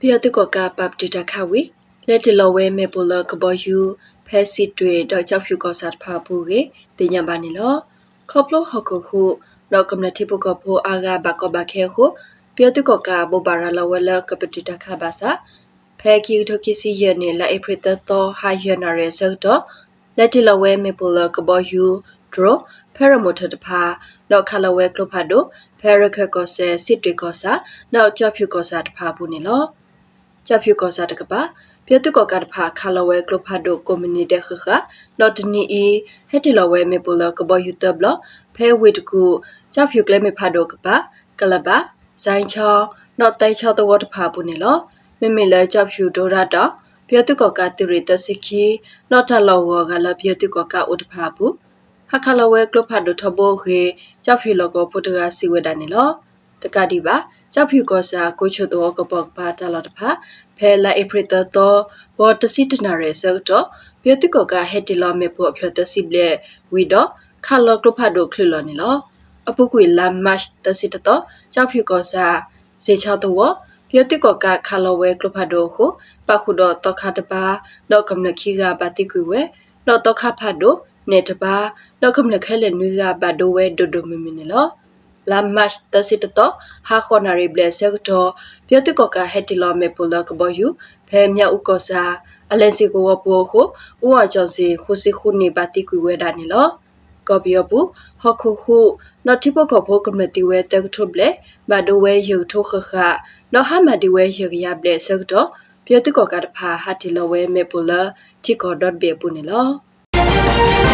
ပြတ်တကကပပတတခဝေလက်တလဝဲမေပလကဘယူဖက်စစ်တွေတော့ကြောက်ဖြူကစားဖာပူကေတင်ညာပါနေလောခေါပလဟခုခုတော့ကမ္နတိပကဖိုအာဂါဘကဘခဲခုပြတ်တကကဘဘာရလဝဲလကပတတခဘာစာဖဲကီထကီစီယနေလာအပရတတော့ဟာယနာရဲဆော့တော့လက်တလဝဲမေပလကဘယူဒရဖဲရမိုထတဖာတော့ခလဝဲကလဖတ်တို့ဖဲရခကောဆဲစစ်တွေကောစာတော့ကြောက်ဖြူကောစာတဖာပူနေလော ကြောက်ဖြူကောစာတကပါပြတ်တကောကတဖာခလဝဲကလဖတ်တို့ကွန်မြူနီတီခခတော့တနီအီဟက်တီလဝဲမေပလကဘယူတဘလဖဲဝေတကူကြောက်ဖြူကလဲမေဖတ်တို့ကပါကလပါဇိုင်းချောတော့တိုင်ချောတဝတ်တဖာပူနေလောမေမေလဲကြောက်ဖြူဒိုရတော့ပြတ်တကောကတူရီတစခီတော့ထလောဝကလပြတ်တကောကဥတဖာပူဟခလဝဲကလဖတ်တို့ထဘောခေကြောက်ဖြူလောကပုတကစီဝဒနေလော တကတိပါကြောက်ဖြူကောစာကိုချွတ်တော့ကပောက်ပါတလာတဖာဖဲလာအပရတတော့ဘောတစီတနာရဲဆော့တော့ပြတိကောကဟက်တီလောမေပိုအဖလတစီဘလေဝီတော့ခါလောကလဖတ်တို့ခလလောနေလောအပုကွေလာမတ်တစီတတော့ကြောက်ဖြူကောစာဇေချောတော့ပြတိကောကခါလောဝဲကလဖတ်တို့ကိုပခုတော့တော့ခါတပါတော့ကမ္နခီကပါတိကွေဝဲတော့တော့ခါဖတ်တို့နေတပါတော့ကမ္နခဲလေနွေကဘဒိုဝဲဒိုဒိုမီမီနေလော လာမတ်တစစ်တတော့ဟာခေါနာရီဘလက်ဆက်တော့ပြတ်တကောကဟက်တီလောမေပူလကဘယူဖဲမြဥကောစာအလက်စီကိုဝပူခုဥအကျော်စီခုစီခုနေပါတိကွေဝဲတာနေလောကော်ပီယပူဟခုခုနော်တိပကောဖိုကမတီဝဲတက်ထုဘလေဘဒိုဝဲယူထုခခနော်ဟာမဒီဝဲယူရဘလေဆက်တော့ပြတ်တကောကတဖာဟာတီလောဝဲမေပူလတီကော .be ပူနေလော